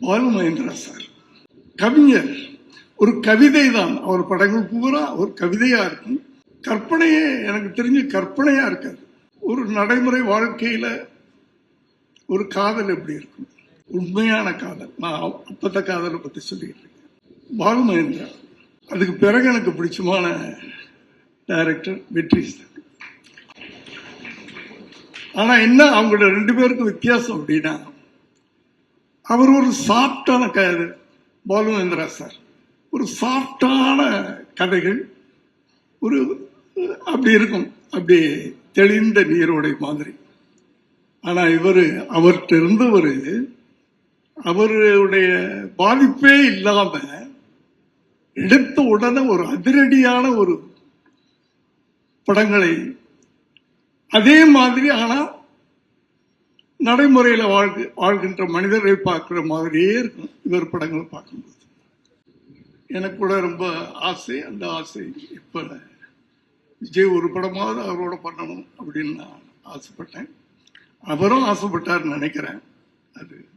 Balu Mahindra sir. கவிஞர் ஒரு கவிதை தான் அவர் படங்கள் பூரா ஒரு கவிதையா இருக்கும். கற்பனையே எனக்கு தெரிஞ்சு கற்பனையா இருக்காது. ஒரு நடைமுறை வாழ்க்கையில ஒரு காதல் எப்படி இருக்கும்? உண்மையான காதல். நான் அப்பத்த காதலை பத்தி சொல்லிட்டு இருக்கேன். பாலு மகேந்திரா அதுக்கு பிறகு எனக்கு பிடிச்சமான டைரக்டர் வெற்றி ஆனால் ஆனா என்ன அவங்களோட ரெண்டு பேருக்கும் வித்தியாசம் அப்படின்னா அவர் ஒரு சாஃப்டான க பாலுமேந்திரா சார். ஒரு சாஃப்டான கதைகள். ஒரு அப்படி இருக்கும். அப்படி தெளிந்த நீரோடை மாதிரி. ஆனால் இவர் அவர்கிட்ட இருந்தவர் அவருடைய பாதிப்பே இல்லாமல் எடுத்த உடனே ஒரு அதிரடியான ஒரு படங்களை அதே மாதிரி ஆனால் நடைமுறையில வாழ்க்கை வாழ்கின்ற மனிதரை பார்க்கிற மாதிரியே இருக்கும். இவர் படங்களை பார்க்கும்போது. எனக்கு கூட ரொம்ப ஆசை. அந்த ஆசை இப்ப விஜய் ஒரு படமாவது அவரோட பண்ணணும் அப்படின்னு நான் ஆசைப்பட்டேன். அவரும் ஆசைப்பட்டார்னு நினைக்கிறேன். அது